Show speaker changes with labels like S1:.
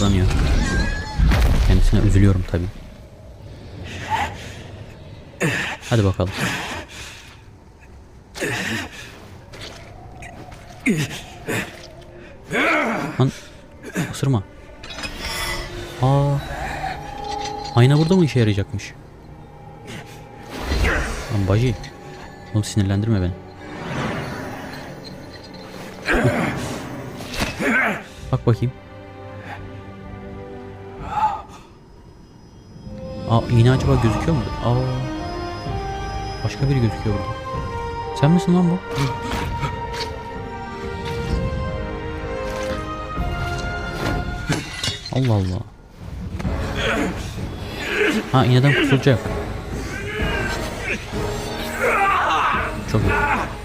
S1: vuramıyor. Kendisine üzülüyorum tabi. Hadi bakalım. Lan ısırma. Aa. Ayna burada mı işe yarayacakmış? Lan bacı. Oğlum sinirlendirme beni. Bak bakayım. Aa iğne acaba gözüküyor mu? Aa. Başka biri gözüküyor burada. Sen misin lan bu? Allah Allah. Ha iğneden kurtulacak. Çok iyi.